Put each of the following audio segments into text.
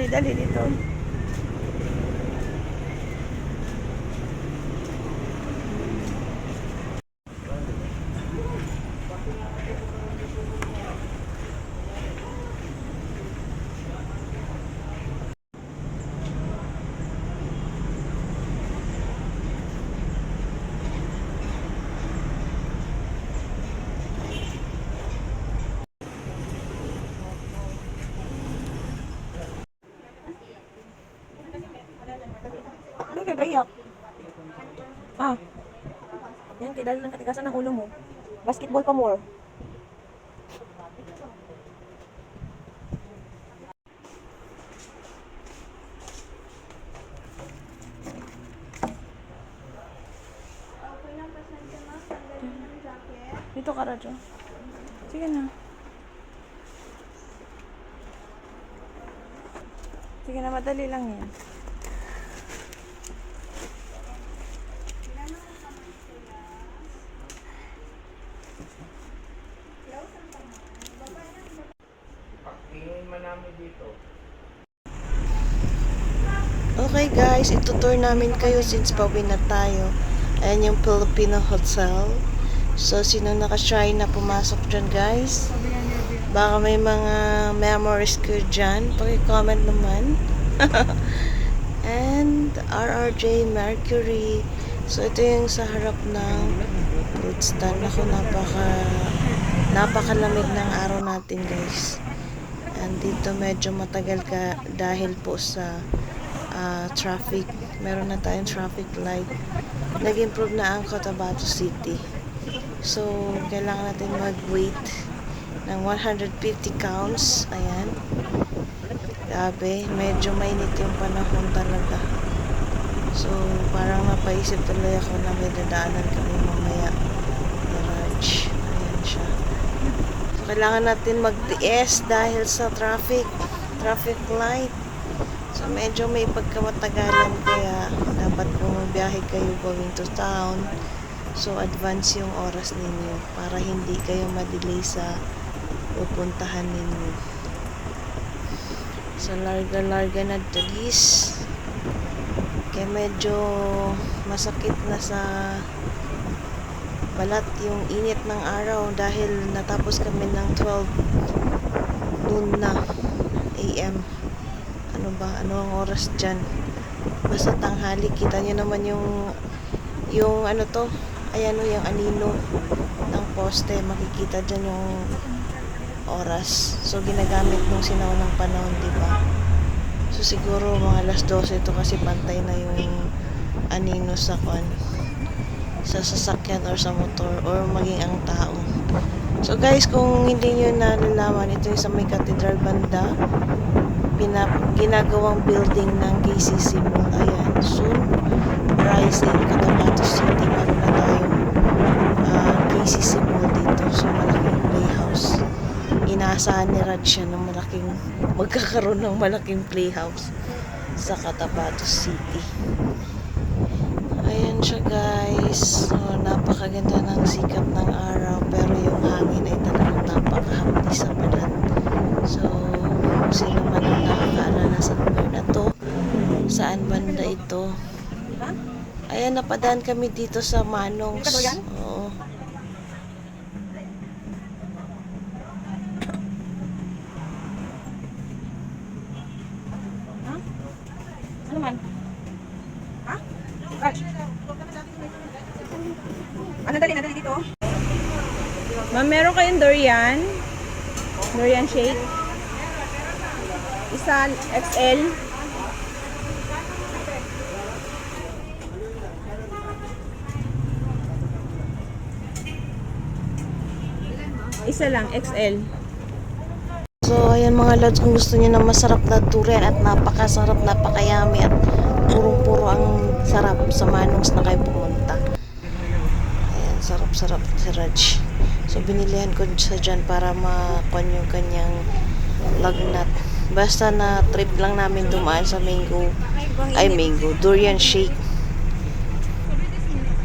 你的里里头。Ka gayak? Ah. Yan, kaya dahil ng katigasan ng ulo mo. Basketball pa more. Dito ka, Radyo. Sige na. Sige na, madali lang yan. Tingin man namin dito. Okay guys, itutour namin kayo since pauwi na tayo. Ayan yung Filipino Hotel. So, sino naka-try na pumasok dyan guys? Baka may mga memories ko dyan. Paki-comment naman. And RRJ Mercury. So, ito yung sa harap ng fruit stand. Ako, napaka napakalamig ng araw natin guys. And dito medyo matagal ka dahil po sa ah, traffic. Meron na tayong traffic light. Nag-improve na ang Cotabato City. So, kailangan natin mag-wait ng 150 counts. Ayan. Grabe, medyo mainit yung panahon talaga. So, parang napaisip tuloy ako na may dadaanan kami mamaya. Garage. Ayan siya. So, kailangan natin magtiis dahil sa traffic. Traffic light. Medyo may pagkamatagalan kaya dapat kung biyahe kayo going to town, so advance yung oras ninyo para hindi kayo madelay sa pupuntahan ninyo. So, larga-larga na dalis. Kaya medyo masakit na sa balat yung init ng araw dahil natapos kami ng 12 noon na AM ano ba, ano ang oras dyan? Basta tanghali, kita nyo naman yung yung ano to. Ayan o, yung anino ng poste, makikita dyan yung oras. So ginagamit nung sinaw ng panahon, di ba? So siguro mga alas 12 ito kasi pantay na yung anino sa kwan. Sa sasakyan or sa motor or maging ang tao. So guys, kung hindi nyo nalalaman ito yung sa may cathedral banda pinap ginagawang building ng KCC Mall. Ayan, soon rising Cotabato City. Meron na tayong ah, KCC Mall dito. So, malaking playhouse. Inaasahan ni Rad siya ng malaking, magkakaroon ng malaking playhouse sa Cotabato City. Ayan siya guys. So, napakaganda ng sikap ng araw pero yung hangin ay talagang napakahapdi sa balat. So, kung sino man ang nakakaalala sa lugar na to, saan banda ito. Ayan, napadaan kami dito sa Manongs. Oo. Ano man? Ha? Ano dali, nadali dito? Ma'am, meron kayong durian? Durian shake? Isa XL? Isa lang, XL. So, ayan mga lads, kung gusto niyo ng masarap na durian at napakasarap, napakayami at purong-puro ang sarap sa Manongs na kayo pumunta. Ayan, sarap-sarap si Raj. So, binilihan ko sa dyan para makuha yung kanyang lagnat. Basta na trip lang namin dumaan sa mango, ay mango, durian shake.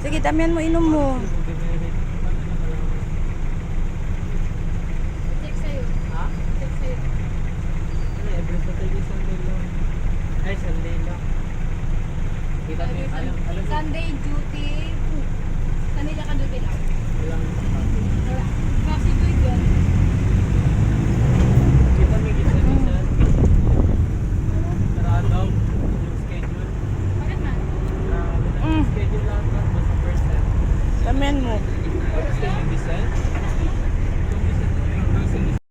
Sige, damihan mo, inom mo. Kita niyo, alam, alam mo, Sunday duty.